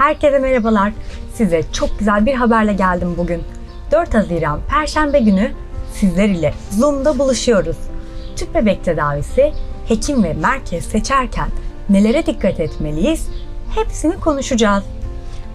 Herkese merhabalar. Size çok güzel bir haberle geldim bugün. 4 Haziran Perşembe günü sizler ile Zoom'da buluşuyoruz. Tüp bebek tedavisi, hekim ve merkez seçerken nelere dikkat etmeliyiz? Hepsini konuşacağız.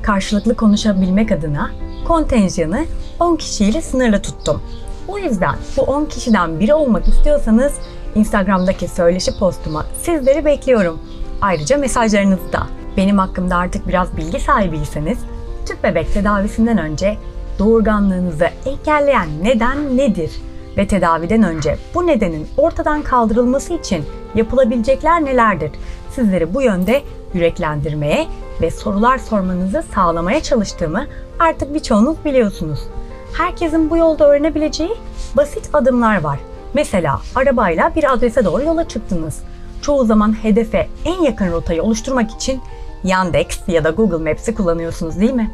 Karşılıklı konuşabilmek adına kontenjanı 10 kişiyle sınırlı tuttum. O yüzden bu 10 kişiden biri olmak istiyorsanız Instagram'daki söyleşi postuma sizleri bekliyorum. Ayrıca mesajlarınızı da. Benim hakkımda artık biraz bilgi sahibiyseniz tüp bebek tedavisinden önce doğurganlığınızı engelleyen neden nedir? Ve tedaviden önce bu nedenin ortadan kaldırılması için yapılabilecekler nelerdir? Sizleri bu yönde yüreklendirmeye ve sorular sormanızı sağlamaya çalıştığımı artık birçoğunuz biliyorsunuz. Herkesin bu yolda öğrenebileceği basit adımlar var. Mesela arabayla bir adrese doğru yola çıktınız. Çoğu zaman hedefe en yakın rotayı oluşturmak için Yandex ya da Google Maps'i kullanıyorsunuz değil mi?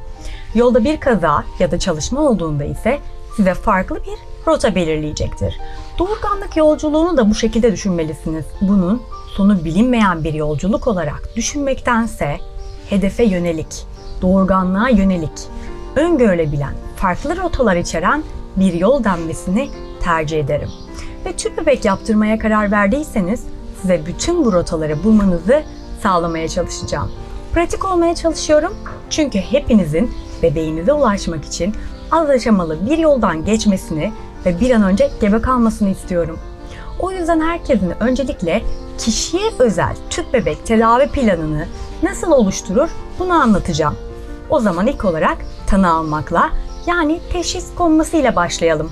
Yolda bir kaza ya da çalışma olduğunda ise size farklı bir rota belirleyecektir. Doğurganlık yolculuğunu da bu şekilde düşünmelisiniz. Bunun sonu bilinmeyen bir yolculuk olarak düşünmektense hedefe yönelik, doğurganlığa yönelik, öngörülebilen, farklı rotalar içeren bir yol denmesini tercih ederim. Ve tüp bebek yaptırmaya karar verdiyseniz size bütün bu rotaları bulmanızı sağlamaya çalışacağım. Pratik olmaya çalışıyorum çünkü hepinizin bebeğinize ulaşmak için az aşamalı bir yoldan geçmesini ve bir an önce gebe kalmasını istiyorum. O yüzden herkesin öncelikle kişiye özel tüp bebek tedavi planını nasıl oluşturur bunu anlatacağım. O zaman ilk olarak tanı almakla yani teşhis konmasıyla başlayalım.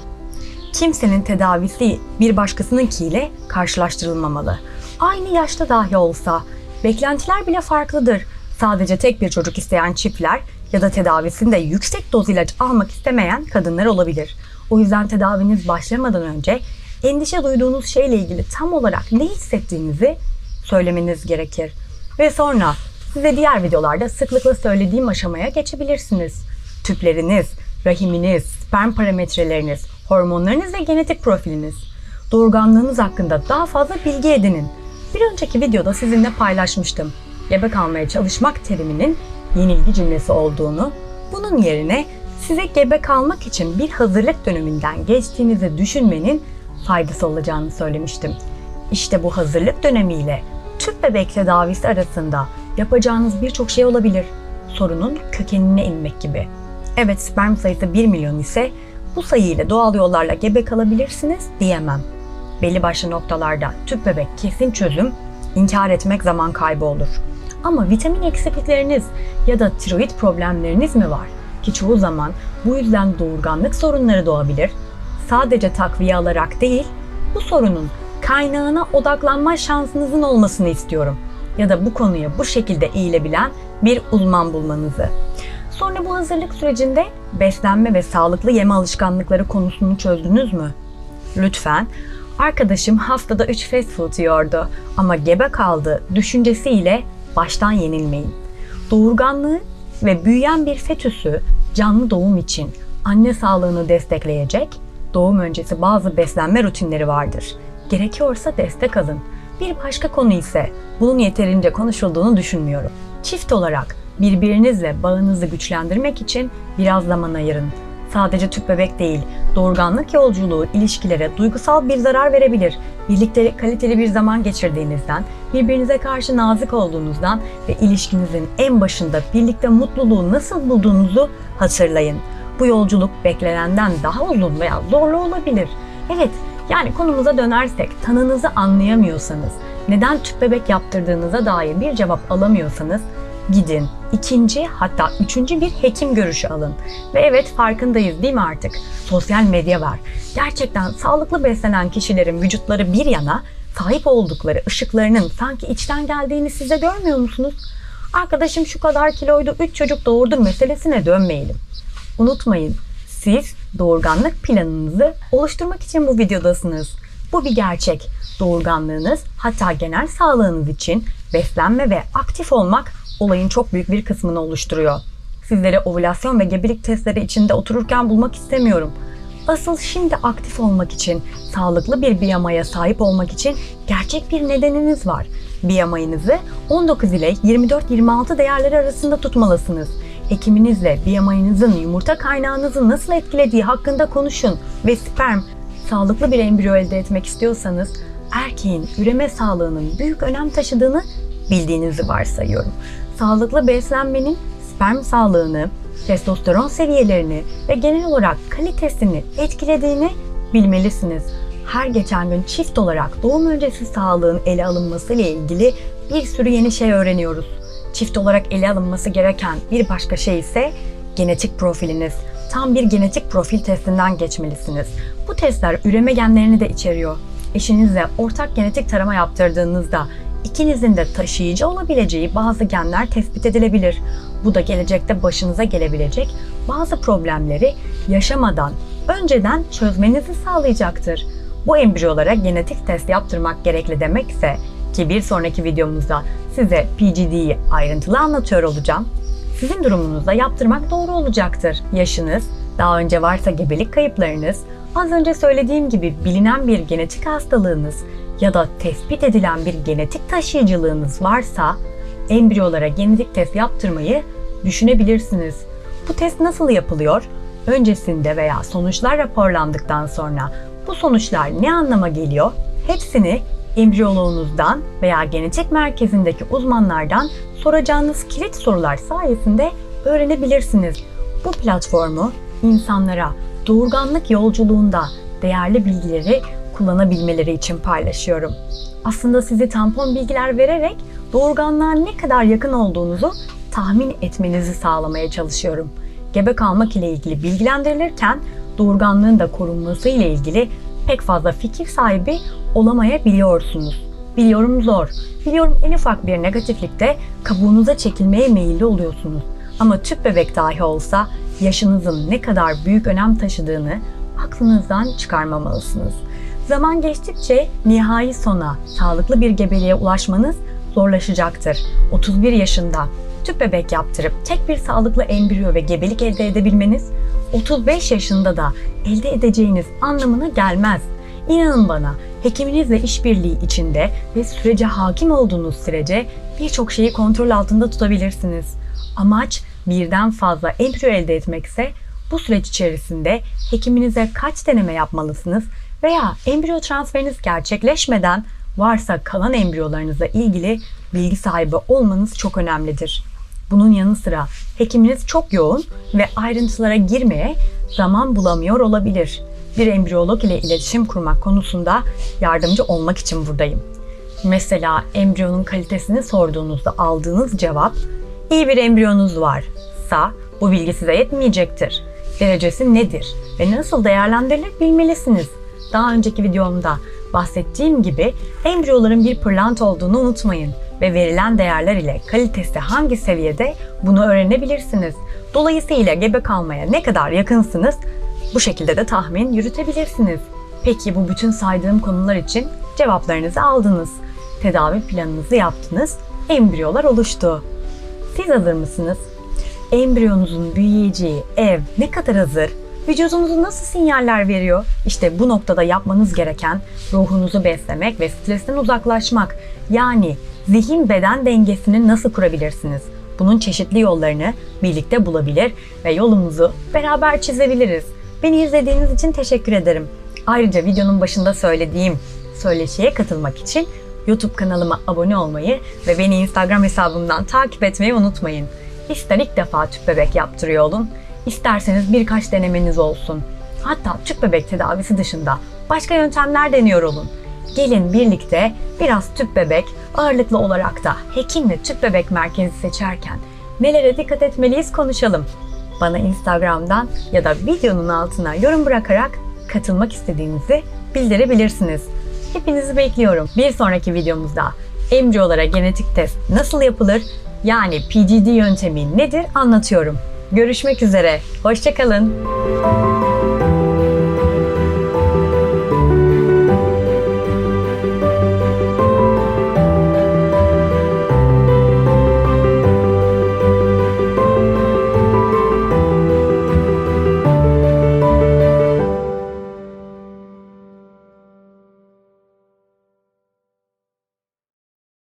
Kimsenin tedavisi bir başkasınınkiyle karşılaştırılmamalı. Aynı yaşta dahi olsa beklentiler bile farklıdır. Sadece tek bir çocuk isteyen çiftler ya da tedavisinde yüksek doz ilaç almak istemeyen kadınlar olabilir. O yüzden tedaviniz başlamadan önce endişe duyduğunuz şeyle ilgili tam olarak ne hissettiğinizi söylemeniz gerekir. Ve sonra size diğer videolarda sıklıkla söylediğim aşamaya geçebilirsiniz. Tüpleriniz, rahiminiz, sperm parametreleriniz, hormonlarınız ve genetik profiliniz. Doğurganlığınız hakkında daha fazla bilgi edinin. Bir önceki videoda sizinle paylaşmıştım. Gebe kalmaya çalışmak teriminin yenilgi cümlesi olduğunu, bunun yerine size gebe kalmak için bir hazırlık döneminden geçtiğinizi düşünmenin faydası olacağını söylemiştim. İşte bu hazırlık dönemiyle tüp bebek tedavisi arasında yapacağınız birçok şey olabilir. Sorunun kökenine inmek gibi. Evet sperm sayısı 1 milyon ise bu sayıyla doğal yollarla gebe kalabilirsiniz diyemem. Belli başlı noktalarda tüp bebek kesin çözüm, inkar etmek zaman kaybı olur. Ama vitamin eksiklikleriniz ya da tiroid problemleriniz mi var? Ki çoğu zaman bu yüzden doğurganlık sorunları doğabilir. Sadece takviye alarak değil, bu sorunun kaynağına odaklanma şansınızın olmasını istiyorum. Ya da bu konuya bu şekilde eğilebilen bir uzman bulmanızı. Sonra bu hazırlık sürecinde beslenme ve sağlıklı yeme alışkanlıkları konusunu çözdünüz mü? Lütfen arkadaşım haftada 3 fast food yiyordu ama gebe kaldı düşüncesiyle baştan yenilmeyin. Doğurganlığı ve büyüyen bir fetüsü canlı doğum için anne sağlığını destekleyecek doğum öncesi bazı beslenme rutinleri vardır. Gerekiyorsa destek alın. Bir başka konu ise bunun yeterince konuşulduğunu düşünmüyorum. Çift olarak birbirinizle bağınızı güçlendirmek için biraz zaman ayırın. Sadece tüp bebek değil, doğurganlık yolculuğu ilişkilere duygusal bir zarar verebilir. Birlikte kaliteli bir zaman geçirdiğinizden, birbirinize karşı nazik olduğunuzdan ve ilişkinizin en başında birlikte mutluluğu nasıl bulduğunuzu hatırlayın. Bu yolculuk beklenenden daha uzun veya zorlu olabilir. Evet, yani konumuza dönersek tanınızı anlayamıyorsanız, neden tüp bebek yaptırdığınıza dair bir cevap alamıyorsanız gidin ikinci hatta üçüncü bir hekim görüşü alın. Ve evet farkındayız değil mi artık? Sosyal medya var. Gerçekten sağlıklı beslenen kişilerin vücutları bir yana sahip oldukları ışıklarının sanki içten geldiğini size görmüyor musunuz? Arkadaşım şu kadar kiloydu, 3 çocuk doğurdu meselesine dönmeyelim. Unutmayın, siz doğurganlık planınızı oluşturmak için bu videodasınız. Bu bir gerçek. Doğurganlığınız hatta genel sağlığınız için beslenme ve aktif olmak olayın çok büyük bir kısmını oluşturuyor. Sizleri ovülasyon ve gebelik testleri içinde otururken bulmak istemiyorum. Asıl şimdi aktif olmak için, sağlıklı bir biyomaya sahip olmak için gerçek bir nedeniniz var. BMI'nizi 19 ile 24-26 değerleri arasında tutmalısınız. Hekiminizle BMI'nizin yumurta kaynağınızı nasıl etkilediği hakkında konuşun ve sperm sağlıklı bir embriyo elde etmek istiyorsanız erkeğin üreme sağlığının büyük önem taşıdığını bildiğinizi varsayıyorum. Sağlıklı beslenmenin sperm sağlığını, testosteron seviyelerini ve genel olarak kalitesini etkilediğini bilmelisiniz. Her geçen gün çift olarak doğum öncesi sağlığın ele alınması ile ilgili bir sürü yeni şey öğreniyoruz. Çift olarak ele alınması gereken bir başka şey ise genetik profiliniz. Tam bir genetik profil testinden geçmelisiniz. Bu testler üreme genlerini de içeriyor. Eşinizle ortak genetik tarama yaptırdığınızda ikinizin de taşıyıcı olabileceği bazı genler tespit edilebilir. Bu da gelecekte başınıza gelebilecek bazı problemleri yaşamadan önceden çözmenizi sağlayacaktır. Bu embriyolara genetik test yaptırmak gerekli demekse ki bir sonraki videomuzda size PGD'yi ayrıntılı anlatıyor olacağım. Sizin durumunuzda yaptırmak doğru olacaktır. Yaşınız, daha önce varsa gebelik kayıplarınız, az önce söylediğim gibi bilinen bir genetik hastalığınız ya da tespit edilen bir genetik taşıyıcılığınız varsa embriyolara genetik test yaptırmayı düşünebilirsiniz. Bu test nasıl yapılıyor? Öncesinde veya sonuçlar raporlandıktan sonra bu sonuçlar ne anlama geliyor? Hepsini embriyoloğunuzdan veya genetik merkezindeki uzmanlardan soracağınız kilit sorular sayesinde öğrenebilirsiniz. Bu platformu insanlara doğurganlık yolculuğunda değerli bilgileri kullanabilmeleri için paylaşıyorum. Aslında sizi tampon bilgiler vererek doğurganlığa ne kadar yakın olduğunuzu tahmin etmenizi sağlamaya çalışıyorum. Gebe kalmak ile ilgili bilgilendirilirken doğurganlığın da korunması ile ilgili pek fazla fikir sahibi olamayabiliyorsunuz. Biliyorum zor. Biliyorum en ufak bir negatiflikte kabuğunuza çekilmeye meyilli oluyorsunuz. Ama tüp bebek dahi olsa yaşınızın ne kadar büyük önem taşıdığını aklınızdan çıkarmamalısınız. Zaman geçtikçe nihai sona, sağlıklı bir gebeliğe ulaşmanız zorlaşacaktır. 31 yaşında tüp bebek yaptırıp tek bir sağlıklı embriyo ve gebelik elde edebilmeniz 35 yaşında da elde edeceğiniz anlamına gelmez. İnanın bana, hekiminizle işbirliği içinde ve sürece hakim olduğunuz sürece birçok şeyi kontrol altında tutabilirsiniz. Amaç birden fazla embriyo elde etmekse bu süreç içerisinde hekiminize kaç deneme yapmalısınız veya embriyo transferiniz gerçekleşmeden varsa kalan embriyolarınızla ilgili bilgi sahibi olmanız çok önemlidir. Bunun yanı sıra hekiminiz çok yoğun ve ayrıntılara girmeye zaman bulamıyor olabilir. Bir embriyolog ile iletişim kurmak konusunda yardımcı olmak için buradayım. Mesela embriyonun kalitesini sorduğunuzda aldığınız cevap iyi bir embriyonuz varsa bu bilgi size yetmeyecektir. Derecesi nedir ve nasıl değerlendirilir bilmelisiniz. Daha önceki videomda bahsettiğim gibi embriyoların bir pırlanta olduğunu unutmayın ve verilen değerler ile kalitesi hangi seviyede bunu öğrenebilirsiniz. Dolayısıyla gebe kalmaya ne kadar yakınsınız bu şekilde de tahmin yürütebilirsiniz. Peki bu bütün saydığım konular için cevaplarınızı aldınız. Tedavi planınızı yaptınız. Embriyolar oluştu. Siz hazır mısınız? Embriyonuzun büyüyeceği ev ne kadar hazır? Vücudunuzu nasıl sinyaller veriyor? İşte bu noktada yapmanız gereken ruhunuzu beslemek ve stresten uzaklaşmak. Yani zihin beden dengesini nasıl kurabilirsiniz? Bunun çeşitli yollarını birlikte bulabilir ve yolumuzu beraber çizebiliriz. Beni izlediğiniz için teşekkür ederim. Ayrıca videonun başında söylediğim söyleşiye katılmak için YouTube kanalıma abone olmayı ve beni Instagram hesabımdan takip etmeyi unutmayın. İster ilk defa tüp bebek yaptırıyor olun, isterseniz birkaç denemeniz olsun. Hatta tüp bebek tedavisi dışında başka yöntemler deniyor olun. Gelin birlikte biraz tüp bebek, ağırlıklı olarak da hekim ve tüp bebek merkezi seçerken nelere dikkat etmeliyiz konuşalım. Bana Instagram'dan ya da videonun altına yorum bırakarak katılmak istediğinizi bildirebilirsiniz. Hepinizi bekliyorum. Bir sonraki videomuzda embriyolara genetik test nasıl yapılır? Yani PGD yöntemi nedir anlatıyorum. Görüşmek üzere. Hoşçakalın.